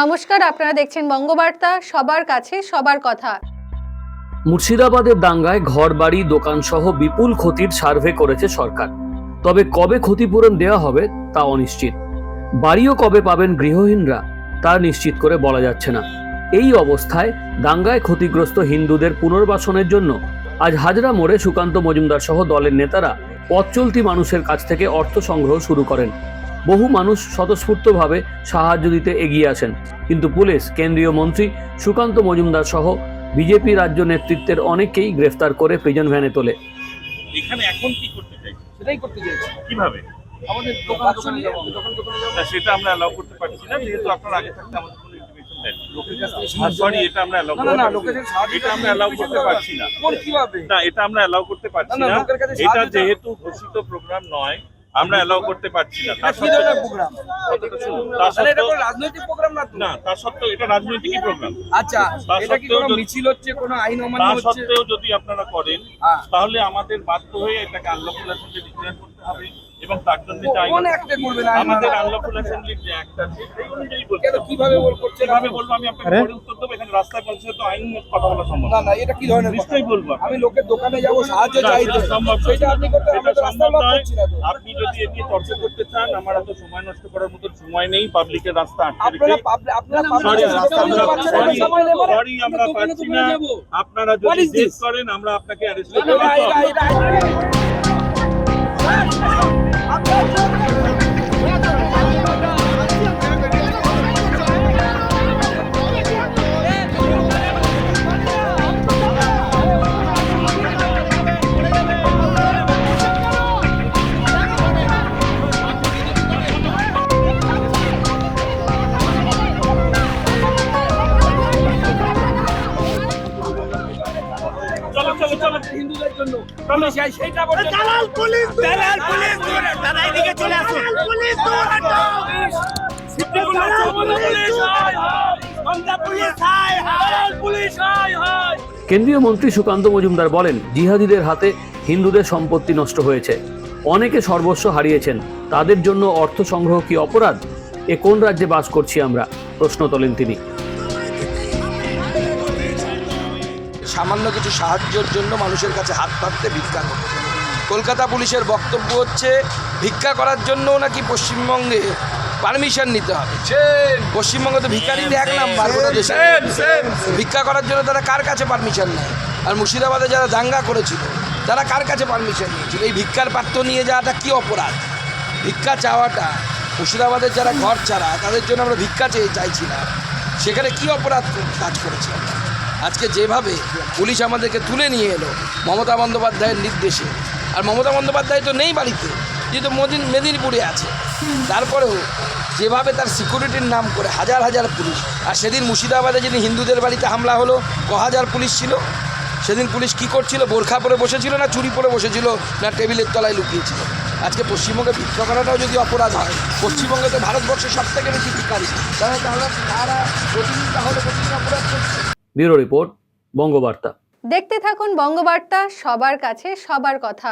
নমস্কার, আপনারা দেখছেন বঙ্গবার্তা, সবার কাছে সবার কথা। মুর্শিদাবাদের দাঙ্গায় ঘরবাড়ি দোকান সহ বিপুল ক্ষতির সার্ভে করেছে সরকার। তবে কবে ক্ষতিপূরণ দেওয়া হবে তা অনিশ্চিত। বাড়িও কবে পাবেন গৃহহীনরা, তা নিশ্চিত করে বলা যাচ্ছে না। এই অবস্থায় দাঙ্গায় ক্ষতিগ্রস্ত হিন্দুদের পুনর্বাসনের জন্য আজ হাজরা মোড়ে সুকান্ত মজুমদার সহ দলের নেতারা পথ চলতি মানুষের কাছ থেকে অর্থ সংগ্রহ শুরু করেন। বহু মানুষ স্বতঃস্ফূর্তভাবে সাহায্য দিতে এগিয়ে আসেন কিন্তু পুলিশ কেন্দ্রীয় মন্ত্রী সুকান্ত মজুমদার সহ বিজেপি রাজ্য নেতৃত্বের অনেকেই গ্রেফতার করে প্রিজন ভ্যানে তোলে। এখানে এখন কি করতে চাই সেটাই করতে চাইছি। কীভাবে? আমাদের দোকান দোকানে যাব। দোকান দোকানে সেটা আমরা অ্যালাউ করতে পারছি না যেহেতু আপনারা আগে থাকতে আমাদের কোনো ইনফরমেশন দেন লোকের কাছ থেকে সরি এটা আমরা অ্যালাউ না, না, লোকের সাহায্য এটা আমরা অ্যালাউ করতে পারছি না। কোন কীভাবে? না এটা আমরা অ্যালাউ করতে পারছি না, এটা যেহেতু ঘোষিত প্রোগ্রাম নয় আমরা এলাও করতে পারছি না। রাজনৈতিক প্রোগ্রাম না তো? তার সত্ত্বেও এটা রাজনৈতিকই প্রোগ্রাম আচ্ছা তার এটা কি সত্ত্বেও কোনো মিছিল হচ্ছে কোনো আইন অমান্য তা হচ্ছে? সত্ত্বেও যদি আপনারা করেন হ্যাঁ। তাহলে আমাদের বাধ্য হয়ে এটাকে ডিক্লেয়ার করতে হবে। এবং তার জন্য করবে আমাদের অ্যাসেম্বলির যে অ্যাক্ট আছে সেই অনুযায়ী বলতে কীভাবে বল করছে? কীভাবে বলব? আমি আপনাকে পরে উত্তর দেবো। এখানে রাস্তায় পৌঁছে তো আইন কথা বলা সম্ভব না না। এটা কি ধরনের নিশ্চয়ই বলব আমি। লোকের দোকানে যাব সাহায্য চাইতে। সম্ভব সেটা আপনি করতে সেটা রাস্তা সম্ভব নয়। করছি না তো। আপনি যদি এ চর্চা করতে চান আমার এত সময় নষ্ট করার মতো সময় নেই পাবলিকের রাস্তা আটকে রেখে। সরি পাবলিক রাস্তা আমরা পাচ্ছি না। আপনারা যদি করেন আমরা আপনাকে অ্যারেস্ট না, Thank you. না, না, এটা- এটা- চলো চলো চলো হিন্দুদের জন্য। পুলিশ এই- সেইটা বলছে দালাল পুলিশ দালাল পুলিশ দাদা এদিকে চলে আসুন। পুলিশ কেন্দ্রীয় মন্ত্রী সুকান্ত মজুমদার বলেন জিহাদিদের হাতে হিন্দুদের সম্পত্তি নষ্ট হয়েছে। অনেকে সর্বস্ব হারিয়েছেন। তাদের জন্য অর্থ সংগ্রহ কি অপরাধ? এ কোন রাজ্যে বাস করছি আমরা? প্রশ্ন তোলেন তিনি। সামান্য কিছু সাহায্যের জন্য মানুষের কাছে হাত পাততে ভিক্ষা করছে কলকাতা পুলিশের বক্তব্য হচ্ছে ভিক্ষা করার জন্য নাকি পশ্চিমবঙ্গে পারমিশন নিতে হবে। পশ্চিমবঙ্গে তো ভিক্ষারিতে এক নাম্বার গোটা দেশে। ভিক্ষা করার জন্য তারা কার কাছে পারমিশন নেয়? আর মুর্শিদাবাদে যারা দাঙ্গা করেছিল তারা কার কাছে পারমিশন নিয়েছিল? এই ভিক্ষার পাত্র নিয়ে যাওয়াটা কি অপরাধ? ভিক্ষা চাওয়াটা মুর্শিদাবাদের যারা ঘর ছাড়া তাদের জন্য আমরা ভিক্ষা চেয়ে চাইছি না। সেখানে কি অপরাধ কাজ করেছে? আজকে যেভাবে পুলিশ আমাদেরকে তুলে নিয়ে এলো, মমতা বন্দ্যোপাধ্যায়ের নির্দেশে। আর মমতা বন্দ্যোপাধ্যায় তো নেই বাড়িতে যেহেতু মদিন, মেদিনীপুরে আছে। তারপরেও যেভাবে তার সিকিউরিটির নাম করে হাজার হাজার পুলিশ, আর সেদিন মুর্শিদাবাদে যেদিন হিন্দুদের বাড়িতে হামলা হলো, ক হাজার পুলিশ ছিল? সেদিন পুলিশ কি করছিল? বোরখা পরে বসেছিল না চুরি পরে বসেছিল না টেবিলের তলায় লুকিয়েছিল? আজকে পশ্চিমবঙ্গে ভিক্ষা করাটাও যদি অপরাধ হয়, পশ্চিমবঙ্গে তো ভারতবর্ষের সব থেকে বেশি ভিক্ষারি তাহলে তারা প্রতিদিন তাহলে প্রতিদিন অপরাধ ব্যুরো রিপোর্ট বঙ্গবার্তা। দেখতে থাকুন বঙ্গবার্তা সবার কাছে সবার কথা।